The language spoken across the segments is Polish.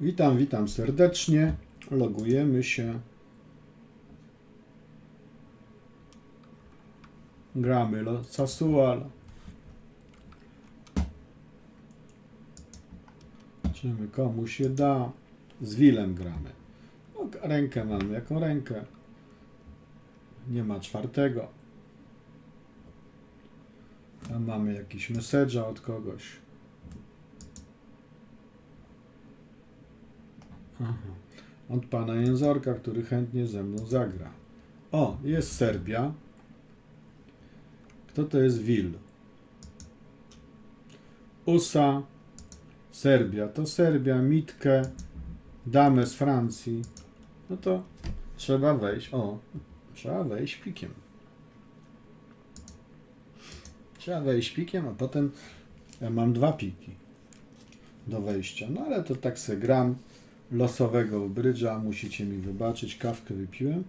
Witam, witam serdecznie. Logujemy się. Gramy lo- Sasual. Czy my komu się da? Z Wilem gramy. Rękę mamy. Jaką rękę? Nie ma czwartego. Tam mamy jakiś message'a od kogoś. Od pana Jęzorka, który chętnie ze mną zagra. O, jest Serbia. Kto to jest Wil? USA, Serbia. To Serbia, Mitkę, damę z Francji. No to trzeba wejść. O, trzeba wejść pikiem. Trzeba wejść pikiem, a potem ja mam dwa piki do wejścia. No ale to tak se gram losowego brydża. Musicie mi wybaczyć, kawkę wypiłem.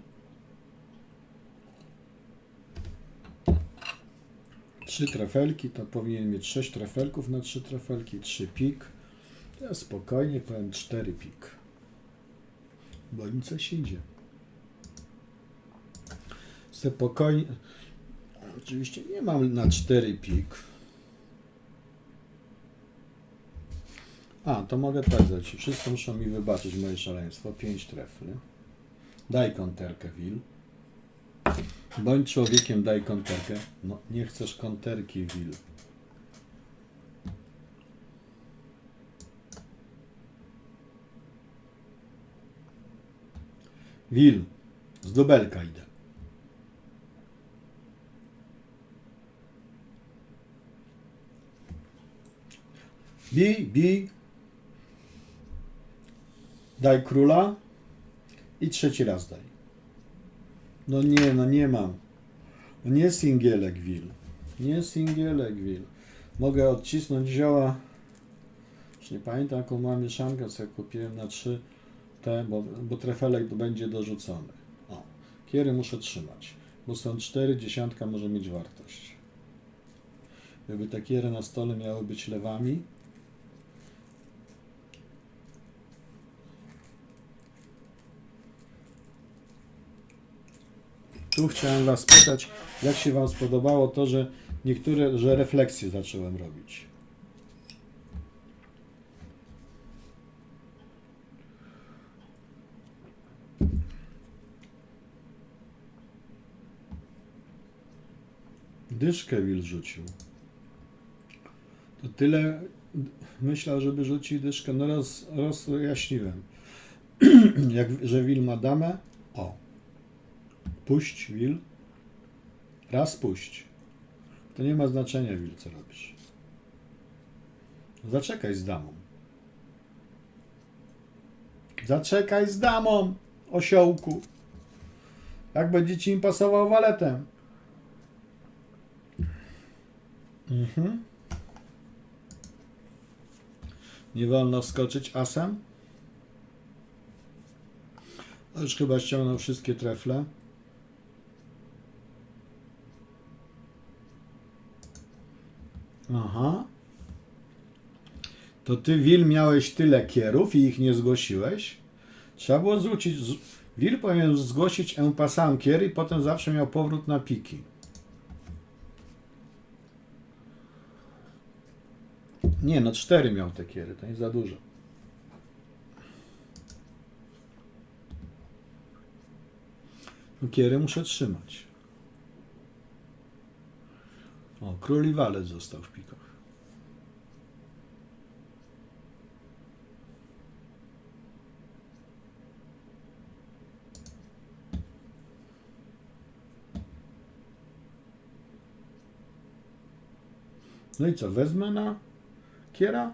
Trzy trafelki, to powinien mieć sześć trafelków na trzy trafelki, trzy pik. Ja spokojnie powiem cztery pik. Bo im coś idzie. Spokojnie. Oczywiście nie mam na cztery pik. A, to mogę tak zrobić. Wszyscy muszą mi wybaczyć moje szaleństwo. Pięć trefli. Daj konterkę, Wil. Bądź człowiekiem, daj konterkę. No, nie chcesz konterki, Wil. Wil, z dubelka idę. Bij, bij. Daj króla i trzeci raz daj. No nie, no nie mam. No nie singielek wil. Nie singielek wil. Mogę odcisnąć zioła. Już nie pamiętam jaką mam mieszankę, co ja kupiłem na trzy te, bo, bo trefelek będzie dorzucony. O, kiery muszę trzymać, bo są cztery, dziesiątka może mieć wartość. Gdyby te kiery na stole miały być lewami, Tu chciałem Was spytać, jak się Wam spodobało to, że niektóre, że refleksje zacząłem robić. Dyszkę Wil rzucił. To tyle myślał, żeby rzucić dyszkę. No roz, rozjaśniłem. Jak, że Wil ma damę, o, Puść, Will. Raz puść. To nie ma znaczenia, Will, co robisz. Zaczekaj z damą. Zaczekaj z damą, osiołku. Jak będzie ci im pasował waletem. Mhm. Nie wolno wskoczyć asem. A Już chyba ściągnął wszystkie trefle. Aha. To ty, Wil, miałeś tyle kierów i ich nie zgłosiłeś? Trzeba było zwrócić. Wil powinien zgłosić en kier i potem zawsze miał powrót na piki. Nie, no cztery miał te kiery, to nie za dużo. No, Kiery muszę trzymać. O, król i walec został w pikach. No i co, wezmę na kiera?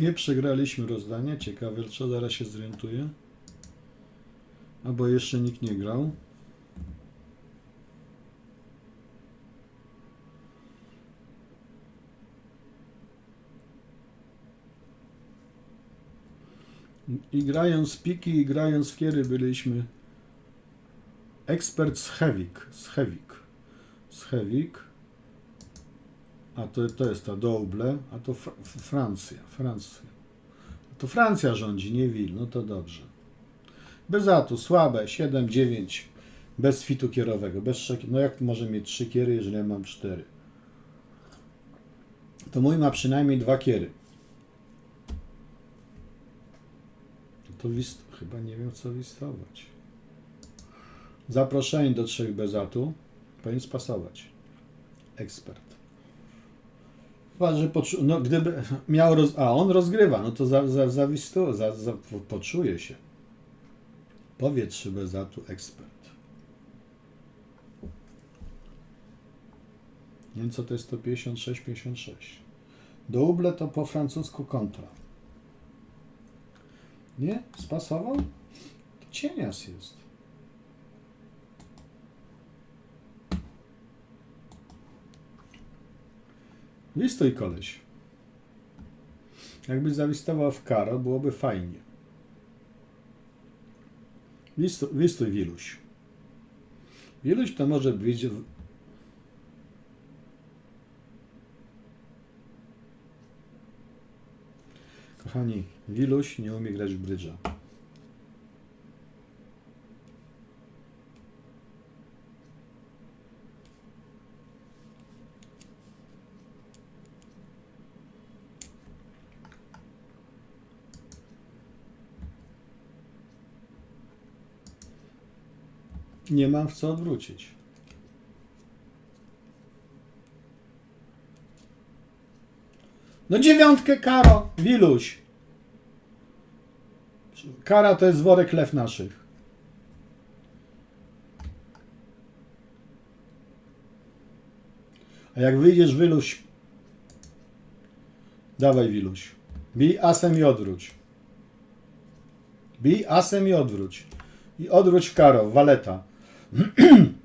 Nie przegraliśmy rozdania. Ciekawe, co zaraz się zorientuje. Albo jeszcze nikt nie grał. I grając piki, i grając w kiery byliśmy ekspert z Hewik. Z Hewik. Z Hewik. A to, to jest ta Double, a to Fr Francja. Francja. To Francja rządzi, nie Wil. No to dobrze. Bez atu, słabe, 7, 9. Bez fitu kierowego. Bez trzech, no jak może mieć trzy kiery, jeżeli ja mam cztery? To mój ma przynajmniej dwa kiery. To wist, chyba nie wiem co wistować. Zaproszenie do trzech bez atu powinien spasować. Ekspert. Że poczu- no, gdyby miał roz- a on rozgrywa, no to za, za, zawistu, za, za, poczuje się. Powiedz trzy bez atu ekspert. Nie wiem co to jest to 56, 56. Double to po francusku kontra. Nie? Spasował? To cienias jest. Listuj koleś. Jakby zawistował w karo, byłoby fajnie. Listuj, listuj Wiluś. Wiluś to może być... Kochani, Wiluś nie umie grać w brydża. Nie mam w co odwrócić. No dziewiątkę karo, Wiluś. Kara to jest worek lew naszych. A jak wyjdziesz, Wiluś, dawaj Wiluś. Bij asem i odwróć. Bij asem i odwróć. I odwróć w karo, waleta. 嗯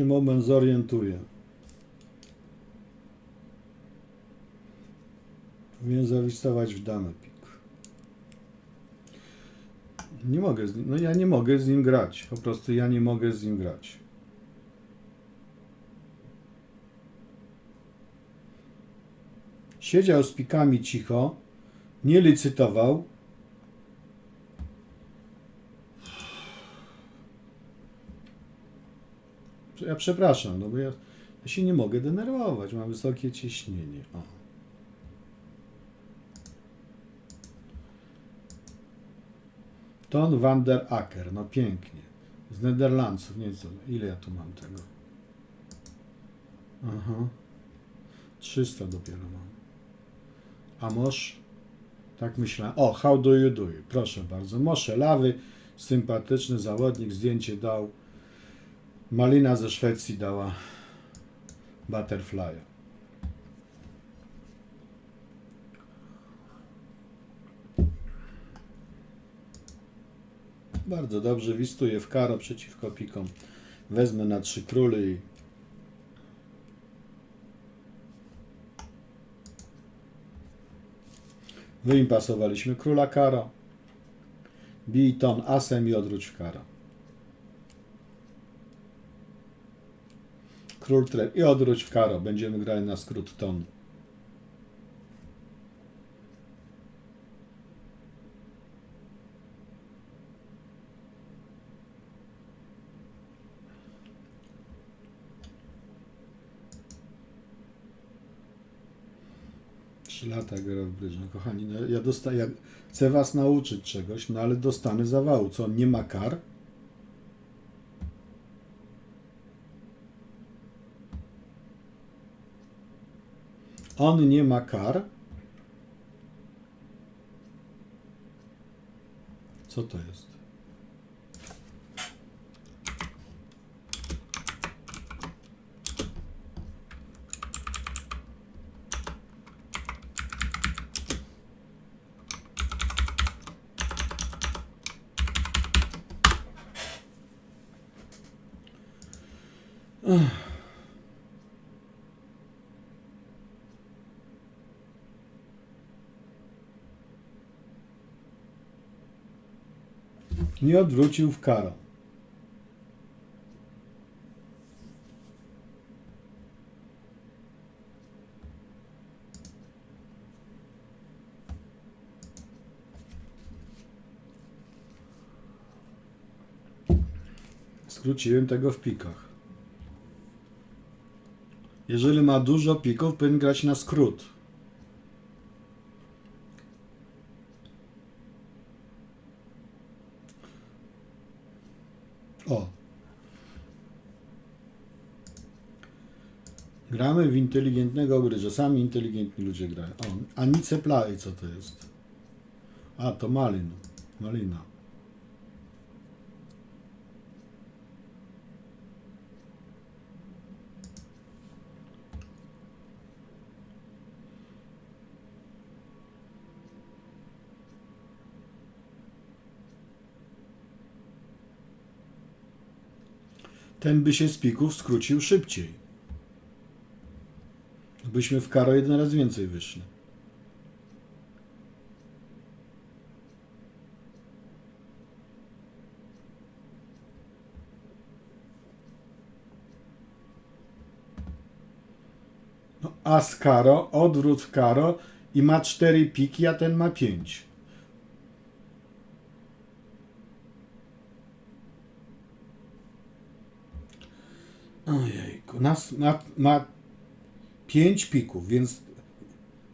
się moment zorientuje. Powinien zawistować w damę pik. Nie mogę z nim, no ja nie mogę z nim grać. Po prostu ja nie mogę z nim grać. Siedział z pikami cicho, nie licytował. Ja przepraszam, no bo ja, ja się nie mogę denerwować, mam wysokie ciśnienie. O. Ton van der Acker, no pięknie. Z Nederlandców, nie wiem ile ja tu mam tego? Aha. 300 dopiero mam. A mosz? Tak myślałem. O, how do you do? it? Proszę bardzo. Mosze Lawy, sympatyczny zawodnik, zdjęcie dał. Malina ze Szwecji dała Butterfly'a. Bardzo dobrze, wistuję w karo przeciwko pikom. Wezmę na trzy króle i wyimpasowaliśmy króla karo. Bij ton asem i odwróć w karo. Król trep i odwróć w karo. Będziemy grali na skrót ton. Trzy lata gra w. No, kochani, no, ja dostaję, ja chcę was nauczyć czegoś, no ale dostanę zawału. Co, nie ma kar? On nie ma kar. Co to jest? Ugh. Nie odwrócił w karę. Skróciłem tego w pikach. Jeżeli ma dużo pików, powinien grać na skrót. O. Gramy w inteligentnego gry, że sami inteligentni ludzie grają. O, Anice Play, co to jest? A, to Malin. Malina. Ten by się z pików skrócił szybciej. Byśmy w karo jeden raz więcej wyszli. No, a z karo, odwrót karo i ma cztery piki, a ten ma pięć. Ojejku, nas ma, ma pięć pików, więc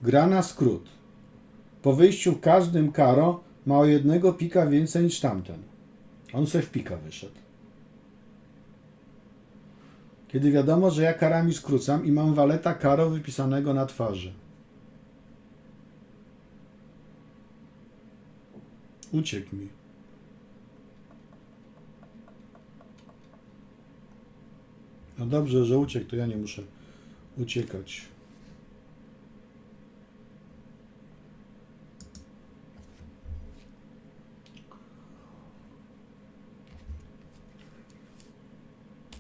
gra na skrót. Po wyjściu w każdym karo ma o jednego pika więcej niż tamten. On se w pika wyszedł. Kiedy wiadomo, że ja karami skrócam i mam waleta karo wypisanego na twarzy. Uciekł mi. No dobrze, że uciekł, to ja nie muszę uciekać.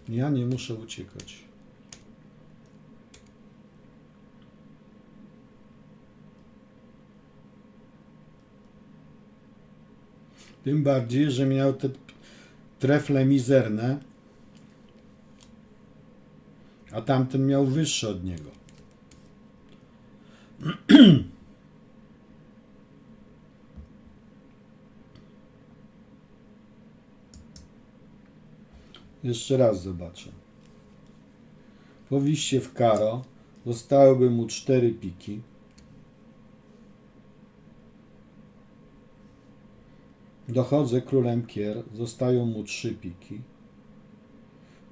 Ja nie muszę uciekać. Tym bardziej, że miał te trefle mizerne, a tamten miał wyższy od niego. Jeszcze raz zobaczę. Po wiście w karo zostałyby mu cztery piki. Dochodzę królem kier, zostają mu trzy piki.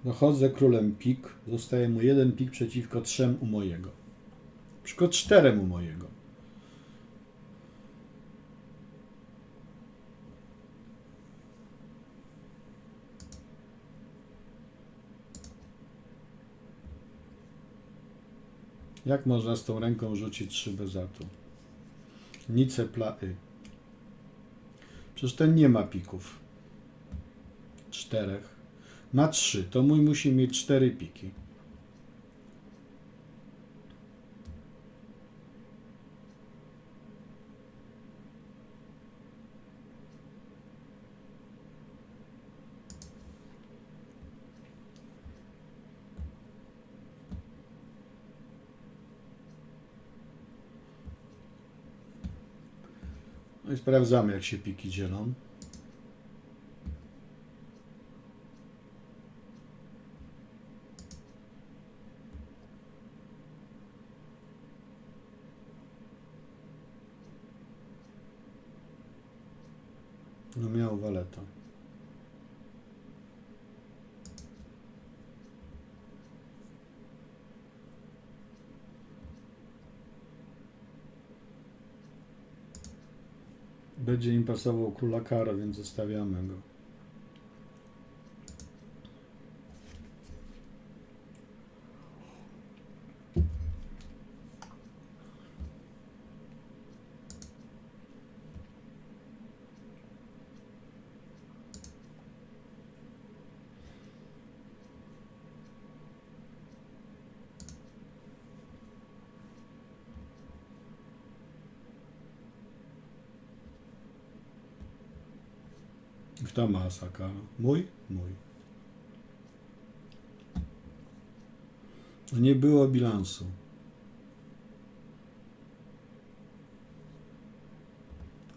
Dochodzę królem pik, zostaje mu jeden pik przeciwko trzem u mojego. Przeciwko czterem u mojego. Jak można z tą ręką rzucić trzy bez atu? Nice pla y. Przecież ten nie ma pików. Czterech. Ma trzy. To mój musi mieć cztery piki. No sprawdzamy, jak się piki dzielą. No miał waleta. Będzie im pasował króla kara, więc zostawiamy go. Kto ma Asaka? Mój? Mój. Nie było bilansu.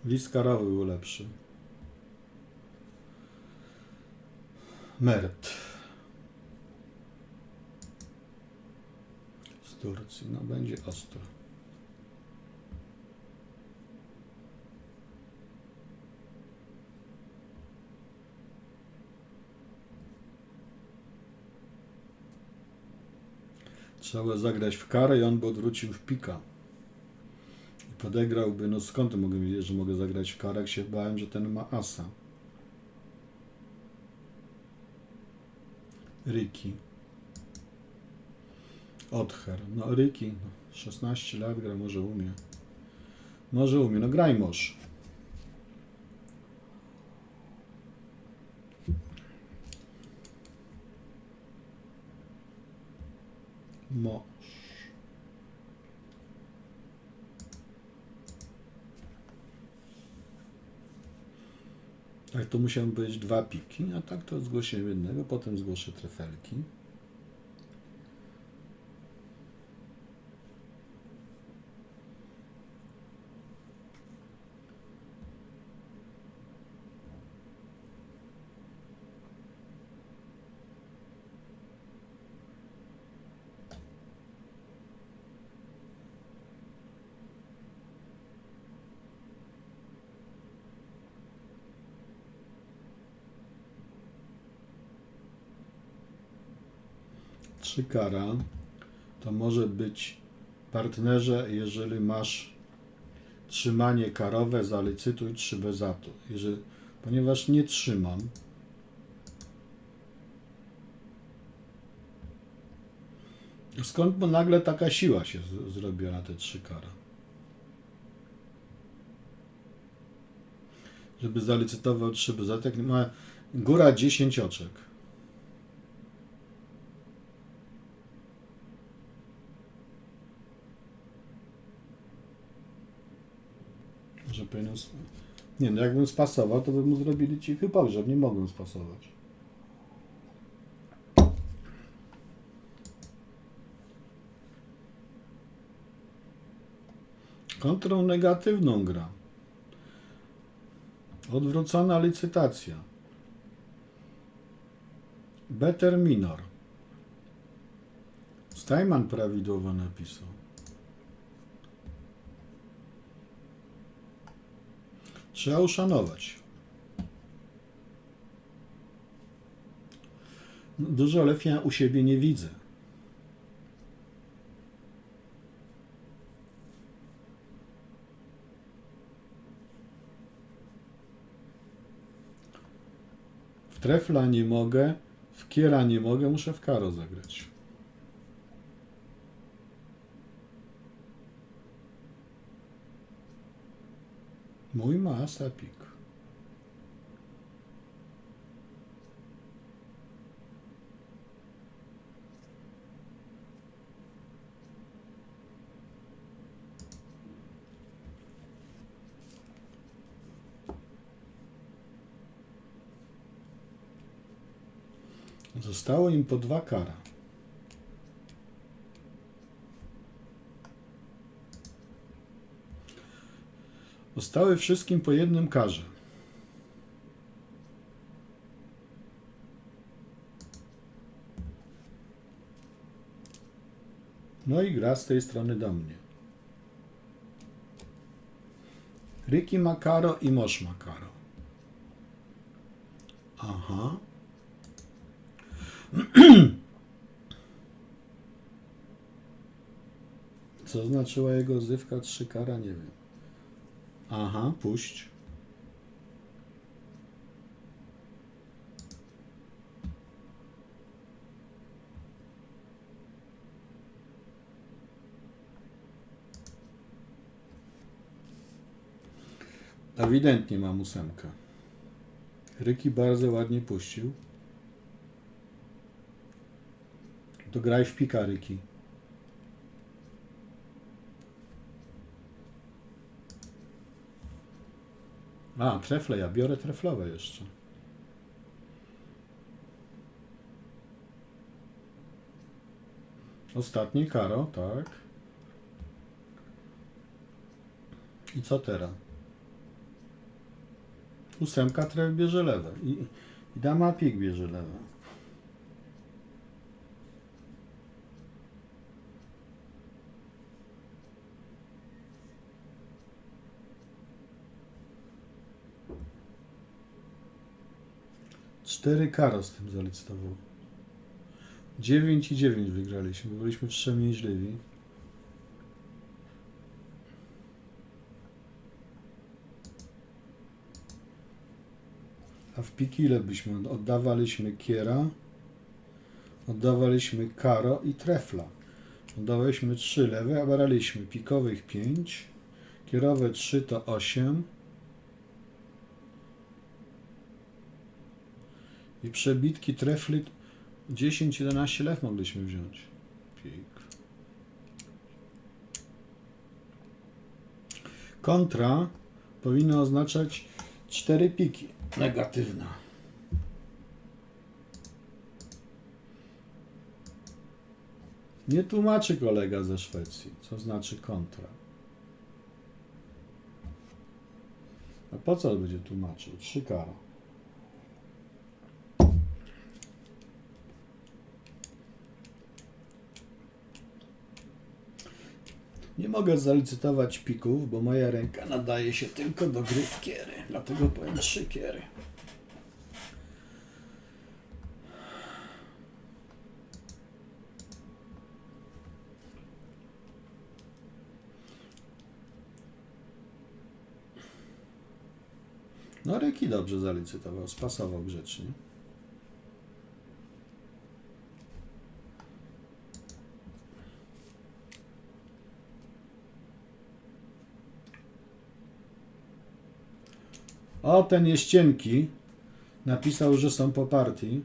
List karowy był lepszy. Mert. Z Turcji. No będzie ostro. Trzeba zagrać w karę i on by odwrócił w pika. I podegrałby, no skąd mogę wiedzieć, że mogę zagrać w karę, jak się bałem, że ten ma asa. Riki. Other. No Riki, no, 16 lat gra, może umie. Może umie, no graj może. Moż. Tak, to musiałem być dwa piki, a tak to zgłosiłem jednego, potem zgłoszę trefelki. Trzy kara to może być partnerze, jeżeli masz trzymanie karowe, zalicytuj trzy bezatu. Jeżeli, ponieważ nie trzymam, skąd bo nagle taka siła się zrobiła na te trzy kara? Żeby zalicytował trzy bezaty, jak ma góra 10 oczek. Że powinien. sp- Nie, no jakbym spasował, to by mu zrobili cichy pogrzeb. Nie mogłem spasować. Kontrą negatywną gra. Odwrócona licytacja. Better minor. Stajman prawidłowo napisał. Trzeba uszanować. No, Dużo lepiej u siebie nie widzę. W trefla nie mogę, w kiera nie mogę, muszę w karo zagrać. Mój ma sapik. Zostało im po dwa kara. Zostały wszystkim po jednym karze. No i gra z tej strony do mnie. Ricky Makaro i Mosz Makaro. Aha. Co znaczyła jego zywka trzy kara? Nie wiem. Aha, puść. Ewidentnie mam ósemkę. Ryki bardzo ładnie puścił. To graj w pika, A, trefle, ja biorę treflowe jeszcze. Ostatnie karo, tak. I co teraz? Ósemka tref bierze lewe. I, i dama pik bierze lewe. Cztery karo z tym zalicytował. 9 i 9 wygraliśmy. Byliśmy trzemi źlewi. A w piki ile byśmy oddawaliśmy kiera, oddawaliśmy karo i trefla. Oddawaliśmy 3 lewe, a braliśmy pikowych 5, kierowe 3 to 8 i przebitki trefli 10-11 lew mogliśmy wziąć. Pik. Kontra powinno oznaczać 4 piki. Negatywna. Nie tłumaczy kolega ze Szwecji, co znaczy kontra. A po co będzie tłumaczył? Trzy kara. Nie mogę zalicytować pików, bo moja ręka nadaje się tylko do gry w kiery. Dlatego powiem trzy kiery. No Ryki dobrze zalicytował, spasował grzecznie. O, ten jest cienki. Napisał, że są po partii.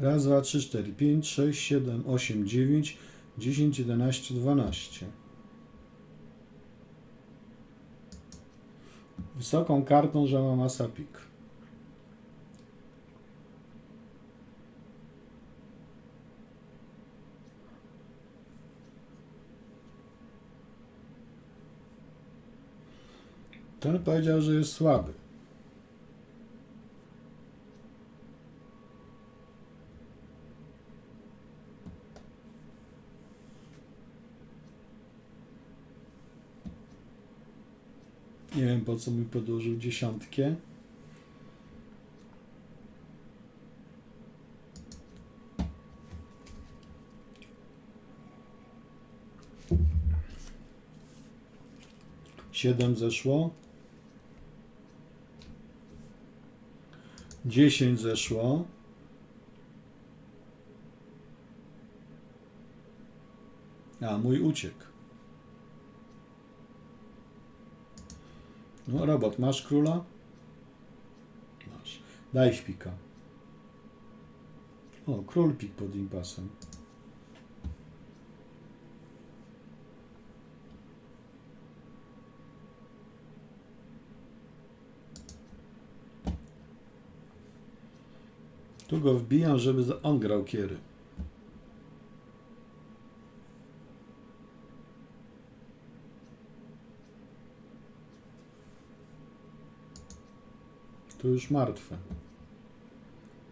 Raz, dwa, trzy, cztery, pięć, sześć, siedem, osiem, dziewięć, dziesięć, jedenaście, dwanaście. Wysoką kartą, że ma masa pik. Ten powiedział, że jest słaby. Po co mi podłożył dziesiątkę. Siedem zeszło. Dziesięć zeszło. A, mój uciekł. No, robot, masz króla? Masz. Daj śpika. O, król pik pod impasem. Tu go wbijam, żeby on grał kiery. Tu już martwe.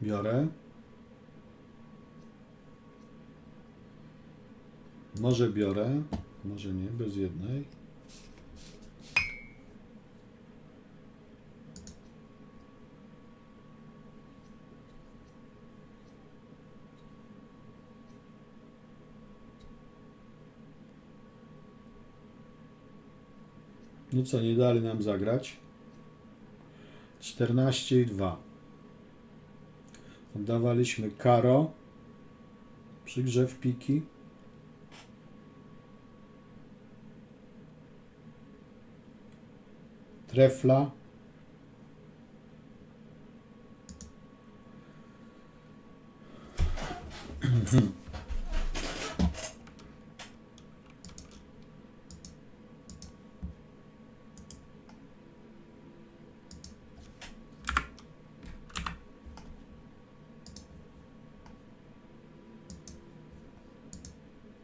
Biorę. Może biorę, może nie, bez jednej. No co, nie dali nam zagrać. 14 i 2. Oddawaliśmy karo przy grze w piki. Trefla.